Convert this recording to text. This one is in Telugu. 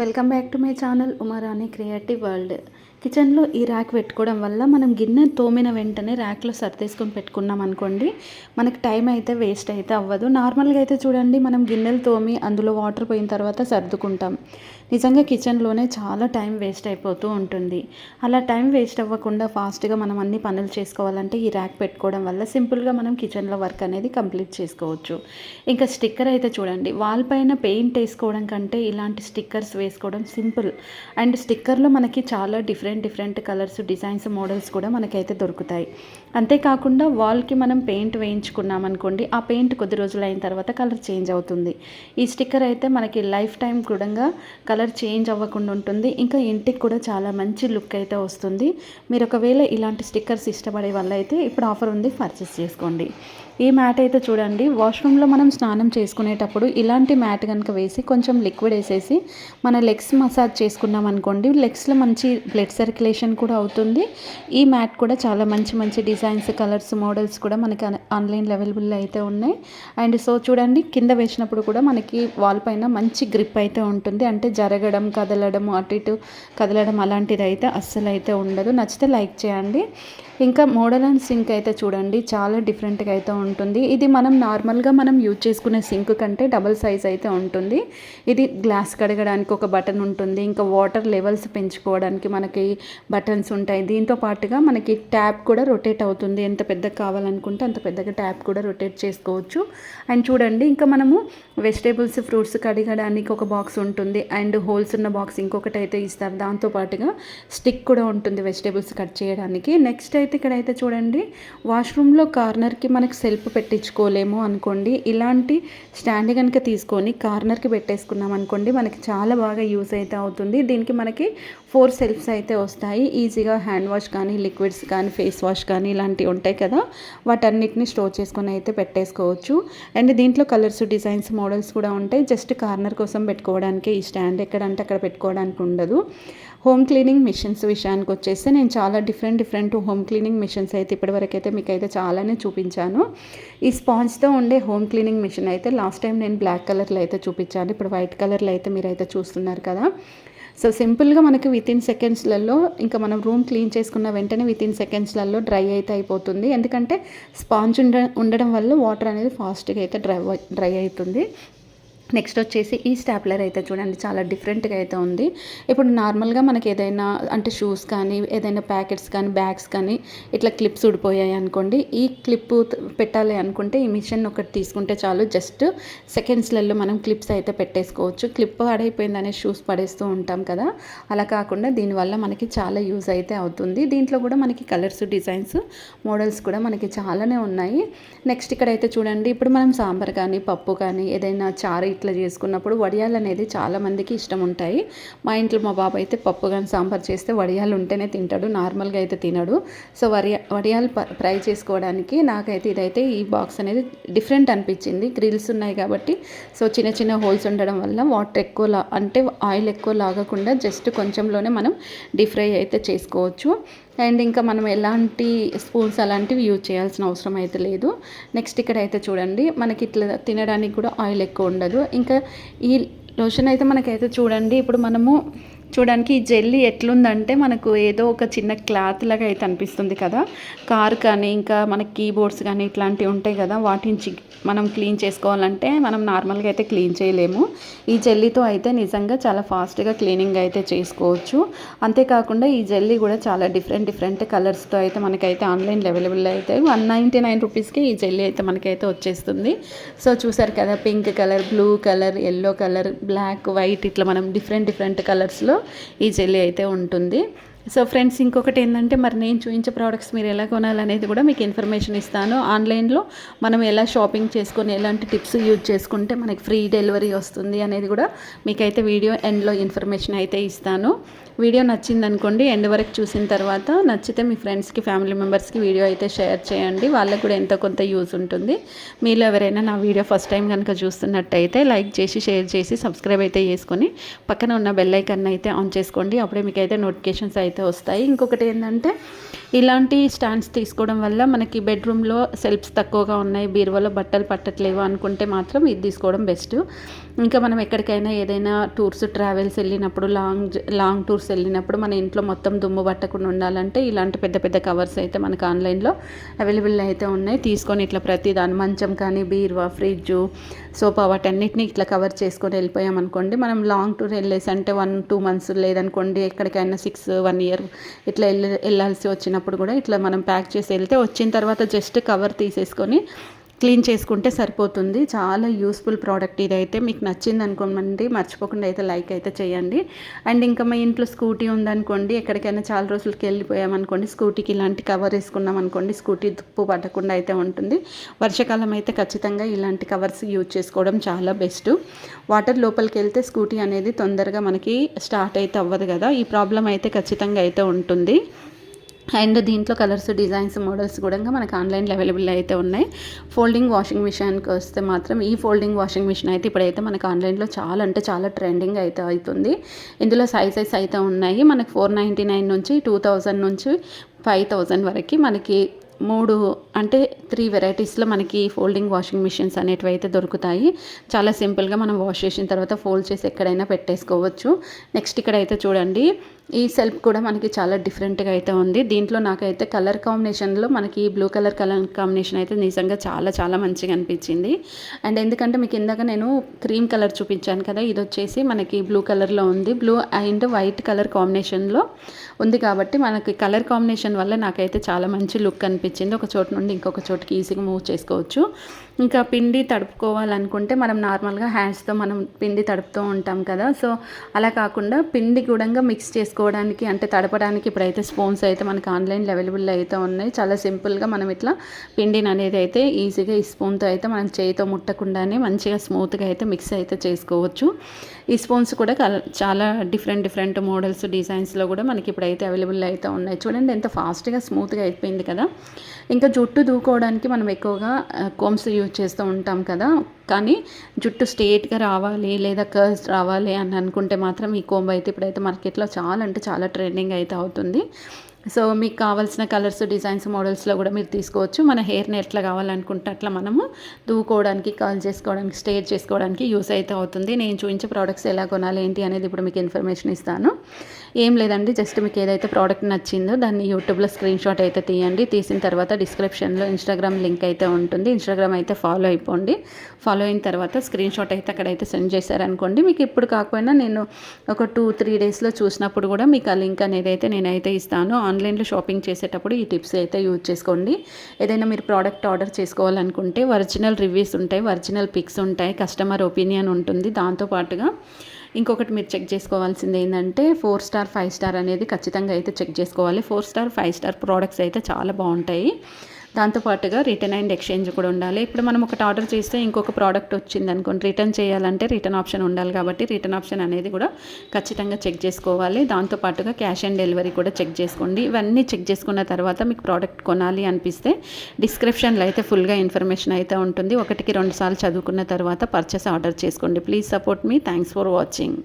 Welcome back to my channel Umarani creative world. కిచెన్లో ఈ ర్యాక్ పెట్టుకోవడం వల్ల మనం గిన్నె తోమిన వెంటనే ర్యాక్లో సర్దేసుకొని పెట్టుకున్నాం అనుకోండి మనకి టైం అయితే వేస్ట్ అయితే అవ్వదు. నార్మల్గా అయితే చూడండి మనం గిన్నెలు తోమి అందులో వాటర్ పోయిన తర్వాత సర్దుకుంటాం. నిజంగా కిచెన్లోనే చాలా టైం వేస్ట్ అయిపోతూ ఉంటుంది. అలా టైం వేస్ట్ అవ్వకుండా ఫాస్ట్గా మనం అన్ని పనులు చేసుకోవాలంటే ఈ ర్యాక్ పెట్టుకోవడం వల్ల సింపుల్గా మనం కిచెన్లో వర్క్ అనేది కంప్లీట్ చేసుకోవచ్చు. ఇంకా స్టిక్కర్ అయితే చూడండి వాల్ పైన పెయింట్ వేసుకోవడం కంటే ఇలాంటి స్టిక్కర్స్ వేసుకోవడం సింపుల్. అండ్ స్టిక్కర్లో మనకి చాలా different different different colours designs models కూడా మనకైతే దొరుకుతాయి. అంతేకాకుండా వాల్కి మనం పెయింట్ వేయించుకున్నాం అనుకోండి ఆ పెయింట్ కొద్ది రోజులు అయిన తర్వాత కలర్ చేంజ్ అవుతుంది. ఈ స్టిక్కర్ అయితే మనకి లైఫ్ టైం కూడా కలర్ చేంజ్ అవ్వకుండా ఉంటుంది. ఇంకా ఇంటికి కూడా చాలా మంచి లుక్ అయితే వస్తుంది. మీరు ఒకవేళ ఇలాంటి స్టిక్కర్స్ ఇష్టపడే వల్ల అయితే ఇప్పుడు ఆఫర్ ఉంది పర్చేస్ చేసుకోండి. ఈ మ్యాట్ అయితే చూడండి. వాష్రూమ్లో మనం స్నానం చేసుకునేటప్పుడు ఇలాంటి మ్యాట్ కనుక వేసి కొంచెం లిక్విడ్ వేసేసి మన లెగ్స్ మసాజ్ చేసుకున్నాం అనుకోండి. లెగ్స్లో మంచి బ్లడ్ సర్క్యులేషన్ కూడా అవుతుంది. ఈ మ్యాట్ కూడా చాలా మంచి మంచి డిజైన్స్ కలర్స్ మోడల్స్ కూడా మనకి ఆన్లైన్లో అవైలబుల్ అయితే ఉన్నాయి. అండ్ సో చూడండి కింద వేసినప్పుడు కూడా మనకి వాల్ పైన మంచి గ్రిప్ అయితే ఉంటుంది. అంటే జరగడం కదలడం అటు ఇటు కదలడం అలాంటిది అయితే అస్సలు అయితే ఉండదు. నచ్చితే లైక్ చేయండి. ఇంకా మోడల్ అండ్ సింక్ అయితే చూడండి. చాలా డిఫరెంట్గా అయితే ఉంటుంది ఉంటుంది. ఇది మనం నార్మల్గా మనం యూజ్ చేసుకునే సింక్ కంటే డబల్ సైజ్ అయితే ఉంటుంది. ఇది గ్లాస్ కడగడానికి ఒక బటన్ ఉంటుంది. ఇంకా వాటర్ లెవెల్స్ పెంచుకోవడానికి మనకి బటన్స్ ఉంటాయి. దీంతో పాటుగా మనకి ట్యాప్ కూడా రొటేట్ అవుతుంది. ఎంత పెద్దగా కావాలనుకుంటే అంత పెద్దగా ట్యాప్ కూడా రొటేట్ చేసుకోవచ్చు. అండ్ చూడండి ఇంకా మనము వెజిటేబుల్స్ ఫ్రూట్స్ కడగడానికి ఒక బాక్స్ ఉంటుంది. అండ్ హోల్స్ ఉన్న బాక్స్ ఇంకొకటి అయితే ఇస్తారు. దాంతో పాటుగా స్టిక్ కూడా ఉంటుంది వెజిటేబుల్స్ కట్ చేయడానికి. నెక్స్ట్ అయితే ఇక్కడైతే చూడండి వాష్రూమ్లో కార్నర్కి మనకి సెల్ఫ్ పెట్టించుకోలేము అనుకోండి. ఇలాంటి స్టాండ్ కనుక తీసుకొని కార్నర్కి పెట్టేసుకున్నాం అనుకోండి మనకి చాలా బాగా యూస్ అయితే అవుతుంది. దీనికి మనకి ఫోర్ సెల్ఫ్స్ అయితే వస్తాయి. ఈజీగా హ్యాండ్ వాష్ కానీ లిక్విడ్స్ కానీ ఫేస్ వాష్ కానీ ఇలాంటివి ఉంటాయి కదా. వాటన్నిటిని స్టోర్ చేసుకొని అయితే పెట్టేసుకోవచ్చు. అండ్ దీంట్లో కలర్స్ డిజైన్స్ మోడల్స్ కూడా ఉంటాయి. జస్ట్ కార్నర్ కోసం పెట్టుకోవడానికి ఈ స్టాండ్ ఎక్కడంటే అక్కడ పెట్టుకోవడానికి ఉండదు. హోమ్ క్లీనింగ్ మిషన్స్ విషయానికి వచ్చేస్తే నేను చాలా different different home cleaning machines అయితే ఇప్పటివరకు అయితే మీకు అయితే చాలానే చూపించాను. ఈ స్పాంజ్తో ఉండే హోమ్ క్లీనింగ్ మిషన్ అయితే లాస్ట్ టైం నేను బ్లాక్ కలర్లో అయితే చూపించాను. ఇప్పుడు వైట్ కలర్లో అయితే మీరు అయితే చూస్తున్నారు కదా. సో సింపుల్గా మనకి విత్ ఇన్ సెకండ్స్లలో ఇంకా మనం రూమ్ క్లీన్ చేసుకున్న వెంటనే విత్ ఇన్ సెకండ్స్లలో డ్రై అయితే అయిపోతుంది. ఎందుకంటే స్పాంజ్ ఉండ ఉండడం వల్ల వాటర్ అనేది ఫాస్ట్గా అయితే డ్రై డ్రై అవుతుంది. నెక్స్ట్ వచ్చేసి ఈ స్టాప్లర్ అయితే చూడండి చాలా డిఫరెంట్గా అయితే ఉంది. ఇప్పుడు నార్మల్గా మనకి ఏదైనా అంటే షూస్ కానీ ఏదైనా ప్యాకెట్స్ కానీ బ్యాగ్స్ కానీ ఇట్లా క్లిప్స్ ఊడిపోయాయి అనుకోండి. ఈ క్లిప్ పెట్టాలి అనుకుంటే ఈ మిషన్ ఒకటి తీసుకుంటే చాలు. జస్ట్ సెకండ్స్లలో మనం క్లిప్స్ అయితే పెట్టేసుకోవచ్చు. క్లిప్ పాడైపోయిందనే షూస్ పడేస్తూ ఉంటాం కదా. అలా కాకుండా దీనివల్ల మనకి చాలా యూజ్ అయితే అవుతుంది. దీంట్లో కూడా మనకి కలర్స్ డిజైన్స్ మోడల్స్ కూడా మనకి చాలానే ఉన్నాయి. నెక్స్ట్ ఇక్కడైతే చూడండి ఇప్పుడు మనం సాంబార్ కానీ పప్పు కానీ ఏదైనా చారు ఇట్లా చేసుకున్నప్పుడు వడియాలు అనేది చాలామందికి ఇష్టం ఉంటాయి. మా ఇంట్లో మా బాబు అయితే పప్పు కానీ సాంబార్ చేస్తే వడియాలు ఉంటేనే తింటాడు నార్మల్గా అయితే తినడు. సో వడియా వడియాలు ఫ్రై చేసుకోవడానికి నాకైతే ఇదైతే ఈ బాక్స్ అనేది డిఫరెంట్ అనిపించింది. గ్రిల్స్ ఉన్నాయి కాబట్టి సో చిన్న చిన్న హోల్స్ ఉండడం వల్ల వాటర్ ఎక్కువ లా అంటే ఆయిల్ ఎక్కువ లాగకుండా జస్ట్ కొంచెంలోనే మనం డీప్ ఫ్రై అయితే చేసుకోవచ్చు. అండ్ ఇంకా మనం ఎలాంటి స్పూన్స్ అలాంటివి యూజ్ చేయాల్సిన అవసరం అయితే లేదు. నెక్స్ట్ ఇక్కడ అయితే చూడండి మనకి ఇట్లా తినడానికి కూడా ఆయిల్ ఎక్కువ ఉండదు. ఇంకా ఈ లోషన్ అయితే మనకైతే చూడండి ఇప్పుడు మనము చూడడానికి ఈ జెల్లీ ఎట్లుందంటే మనకు ఏదో ఒక చిన్న క్లాత్ లాగా అయితే అనిపిస్తుంది కదా. కార్ కానీ ఇంకా మన కీబోర్డ్స్ కానీ ఇట్లాంటివి ఉంటాయి కదా. వాటిని మనం క్లీన్ చేసుకోవాలంటే మనం నార్మల్గా అయితే క్లీన్ చేయలేము. ఈ జెల్లీతో అయితే నిజంగా చాలా ఫాస్ట్గా క్లీనింగ్ అయితే చేసుకోవచ్చు. అంతేకాకుండా ఈ జెల్లీ కూడా చాలా డిఫరెంట్ డిఫరెంట్ కలర్స్తో అయితే మనకైతే ఆన్లైన్లో అవైలబుల్ అయితే వన్ నైంటీ నైన్ రూపీస్కి ఈ జెల్లీ అయితే మనకైతే వచ్చేస్తుంది. సో చూసారు కదా pink colour blue colour yellow colour black white ఇట్లా మనం డిఫరెంట్ డిఫరెంట్ కలర్స్లో ఈ జెల్లీ అయితే ఉంటుంది. సో ఫ్రెండ్స్ ఇంకొకటి ఏంటంటే మరి నేను చూపించే ప్రోడక్ట్స్ మీరు ఎలా కొనాలనేది కూడా మీకు ఇన్ఫర్మేషన్ ఇస్తాను. ఆన్లైన్లో మనం ఎలా షాపింగ్ చేసుకొని ఎలాంటి టిప్స్ యూజ్ చేసుకుంటే మనకి ఫ్రీ డెలివరీ వస్తుంది అనేది కూడా మీకైతే వీడియో ఎండ్లో ఇన్ఫర్మేషన్ అయితే ఇస్తాను. వీడియో నచ్చింది అనుకోండి ఎండ్ వరకు చూసిన తర్వాత నచ్చితే మీ ఫ్రెండ్స్కి ఫ్యామిలీ మెంబర్స్కి వీడియో అయితే షేర్ చేయండి. వాళ్ళకు కూడా ఎంతో కొంత యూజ్ ఉంటుంది. మీలో ఎవరైనా నా వీడియో ఫస్ట్ టైం కనుక చూస్తున్నట్టయితే లైక్ చేసి షేర్ చేసి సబ్స్క్రైబ్ అయితే చేసుకొని పక్కన ఉన్న బెల్ ఐకన్ అయితే ఆన్ చేసుకోండి. అప్పుడే మీకైతే నోటిఫికేషన్స్ అయితే అయితే వస్తాయి. ఇంకొకటి ఏంటంటే ఇలాంటి స్టాండ్స్ తీసుకోవడం వల్ల మనకి బెడ్రూమ్లో సెల్ఫ్స్ తక్కువగా ఉన్నాయి బీరువాలో బట్టలు పట్టట్లేవు అనుకుంటే మాత్రం ఇది తీసుకోవడం బెస్ట్. ఇంకా మనం ఎక్కడికైనా ఏదైనా టూర్స్ ట్రావెల్స్ వెళ్ళినప్పుడు లాంగ్ లాంగ్ టూర్స్ వెళ్ళినప్పుడు మన ఇంట్లో మొత్తం దుమ్ము పట్టకుండా ఉండాలంటే ఇలాంటి పెద్ద పెద్ద కవర్స్ అయితే మనకు ఆన్లైన్లో అవైలబుల్ అయితే ఉన్నాయి. తీసుకొని ఇట్లా ప్రతి దాని మంచం కానీ బీరువా ఫ్రిడ్జ్ సోఫా వాటన్నిటిని ఇట్లా కవర్ చేసుకొని వెళ్ళిపోయాం అనుకోండి మనం లాంగ్ టూర్ వెళ్ళేసి అంటే వన్ టూ మంత్స్ లేదనుకోండి ఎక్కడికైనా సిక్స్ వన్ ఇయర్ ఇట్లా వెళ్ళి వెళ్ళాల్సి వచ్చినప్పుడు కూడా ఇట్లా మనం ప్యాక్ చేసి వెళ్తే వచ్చిన తర్వాత జస్ట్ కవర్ తీసేసుకొని క్లీన్ చేసుకుంటే సరిపోతుంది. చాలా యూస్ఫుల్ ప్రోడక్ట్ ఇదైతే. మీకు నచ్చింది అనుకోమండి మర్చిపోకుండా అయితే లైక్ అయితే చేయండి. అండ్ ఇంకా మా ఇంట్లో స్కూటీ ఉందనుకోండి ఎక్కడికైనా చాలా రోజులకి వెళ్ళిపోయామనుకోండి స్కూటీకి ఇలాంటి కవర్ వేసుకున్నాం అనుకోండి స్కూటీ దుప్పు పట్టకుండా అయితే ఉంటుంది. వర్షాకాలం అయితే ఖచ్చితంగా ఇలాంటి కవర్స్ యూజ్ చేసుకోవడం చాలా బెస్ట్. వాటర్ లోపలికి వెళ్తే స్కూటీ అనేది తొందరగా మనకి స్టార్ట్ అయితే అవ్వదు కదా. ఈ ప్రాబ్లం అయితే ఖచ్చితంగా అయితే ఉంటుంది. అండ్ దీంట్లో కలర్స్ డిజైన్స్ మోడల్స్ కూడా మనకు ఆన్లైన్లో అవైలబుల్ అయితే ఉన్నాయి. ఫోల్డింగ్ వాషింగ్ మిషన్కి వస్తే మాత్రం ఈ ఫోల్డింగ్ వాషింగ్ మిషన్ అయితే ఇప్పుడైతే మనకు ఆన్లైన్లో చాలా అంటే చాలా ట్రెండింగ్ అయితే అవుతుంది. ఇందులో సైజెస్ అయితే ఉన్నాయి. మనకు ఫోర్ నైంటీ నైన్ నుంచి టూ థౌజండ్ నుంచి ఫైవ్ థౌజండ్ వరకు మనకి మూడు అంటే త్రీ వెరైటీస్లో మనకి ఫోల్డింగ్ వాషింగ్ మిషన్స్ అనేటివి అయితే దొరుకుతాయి. చాలా సింపుల్గా మనం వాష్ చేసిన తర్వాత ఫోల్డ్ చేసి ఎక్కడైనా పెట్టేసుకోవచ్చు. నెక్స్ట్ ఇక్కడైతే చూడండి. ఈ సెల్ఫ్ కూడా మనకి చాలా డిఫరెంట్గా అయితే ఉంది. దీంట్లో నాకైతే కలర్ కాంబినేషన్లో మనకి బ్లూ కలర్ కలర్ కాంబినేషన్ అయితే నిజంగా చాలా చాలా మంచిగా అనిపించింది. అండ్ ఎందుకంటే మీకు ఇందాక నేను క్రీమ్ కలర్ చూపించాను కదా ఇది వచ్చేసి మనకి బ్లూ కలర్లో ఉంది. బ్లూ అండ్ వైట్ కలర్ కాంబినేషన్లో ఉంది కాబట్టి మనకి కలర్ కాంబినేషన్ వల్ల నాకైతే చాలా మంచి లుక్ అనిపించింది. ఒక చోటు నుండి ఇంకొక చోటుకి ఈజీగా మూవ్ చేసుకోవచ్చు. ఇంకా పిండి తడుపుకోవాలనుకుంటే మనం నార్మల్గా హ్యాండ్స్తో మనం పిండి తడుపుతూ ఉంటాం కదా సో అలా కాకుండా పిండి కూడా మిక్స్ చేసుకోవడానికి అంటే తడపడానికి ఇప్పుడైతే స్పూన్స్ అయితే మనకి ఆన్లైన్లో అవైలబుల్ అయితే ఉన్నాయి. చాలా సింపుల్గా మనం ఇట్లా పిండిని అనేది అయితే ఈజీగా ఈ స్పూన్తో అయితే మనం చేయితో ముట్టకుండానే మంచిగా స్మూత్గా అయితే మిక్స్ అయితే చేసుకోవచ్చు. ఈ స్పూన్స్ కూడా చాలా డిఫరెంట్ డిఫరెంట్ మోడల్స్ డిజైన్స్లో కూడా మనకి ఇప్పుడైతే అవైలబుల్ అయితే ఉన్నాయి. చూడండి ఎంత ఫాస్ట్గా స్మూత్గా అయిపోయింది కదా. ఇంకా జుట్టు దూకోవడానికి మనం ఎక్కువగా కోమ్స్ యూజ్ చేస్తూ ఉంటాం కదా. కానీ జుట్టు స్ట్రేట్గా రావాలి లేదా కర్స్ రావాలి అని అనుకుంటే మాత్రం ఈ కోంబ్ అయితే ఇప్పుడైతే మార్కెట్లో చాలా అంటే చాలా ట్రెండింగ్ అయితే అవుతుంది. సో మీకు కావాల్సిన కలర్స్ డిజైన్స్ మోడల్స్లో కూడా మీరు తీసుకోవచ్చు. మన హెయిర్ని ఎట్లా కావాలనుకుంటే అట్లా మనము దూకోవడానికి కాల్ చేసుకోవడానికి స్టేట్ చేసుకోవడానికి యూస్ అయితే అవుతుంది. నేను చూపించే ప్రోడక్ట్స్ ఎలా కొనాలి ఏంటి అనేది ఇప్పుడు మీకు ఇన్ఫర్మేషన్ ఇస్తాను. ఏం లేదండి జస్ట్ మీకు ఏదైతే ప్రోడక్ట్ నచ్చిందో దాన్ని యూట్యూబ్లో స్క్రీన్ షాట్ అయితే తీయండి. తీసిన తర్వాత డిస్క్రిప్షన్లో ఇన్స్టాగ్రామ్ లింక్ అయితే ఉంటుంది. ఇన్స్టాగ్రామ్ అయితే ఫాలో అయిపోండి. ఫాలో అయిన తర్వాత స్క్రీన్ షాట్ అయితే అక్కడైతే సెండ్ చేశారనుకోండి మీకు ఇప్పుడు కాకపోయినా నేను ఒక టూ త్రీ డేస్లో చూసినప్పుడు కూడా మీకు ఆ లింక్ అనేది అయితే నేనైతే ఇస్తాను. ఆన్లైన్లో షాపింగ్ చేసేటప్పుడు ఈ టిప్స్ అయితే యూజ్ చేసుకోండి. ఏదైనా మీరు ప్రోడక్ట్ ఆర్డర్ చేసుకోవాలనుకుంటే ఒరిజినల్ రివ్యూస్ ఉంటాయి ఒరిజినల్ పిక్స్ ఉంటాయి కస్టమర్ ఒపీనియన్ ఉంటుంది. దాంతోపాటుగా ఇంకొకటి మీరు చెక్ చేసుకోవాల్సింది ఏంటంటే ఫోర్ స్టార్ ఫైవ్ స్టార్ అనేది ఖచ్చితంగా అయితే చెక్ చేసుకోవాలి. Four star five star products అయితే చాలా బాగుంటాయి. దాంతోపాటుగా రిటర్న్ అండ్ ఎక్స్చేంజ్ కూడా ఉండాలి. ఇప్పుడు మనం ఒకటి ఆర్డర్ చేస్తే ఇంకొక ప్రోడక్ట్ వచ్చింది అనుకోండి. రిటర్న్ చేయాలంటే రిటర్న్ ఆప్షన్ ఉండాలి కాబట్టి రిటర్న్ ఆప్షన్ అనేది కూడా ఖచ్చితంగా చెక్ చేసుకోవాలి. దాంతోపాటుగా క్యాష్ ఆన్ డెలివరీ కూడా చెక్ చేసుకోండి. ఇవన్నీ చెక్ చేసుకున్న తర్వాత మీకు ప్రోడక్ట్ కొనాలి అనిపిస్తే డిస్క్రిప్షన్లో అయితే ఫుల్గా ఇన్ఫర్మేషన్ అయితే ఉంటుంది. ఒకటికి రెండు సార్లు చదువుకున్న తర్వాత పర్చేస్ ఆర్డర్ చేసుకోండి. Please support me thanks for watching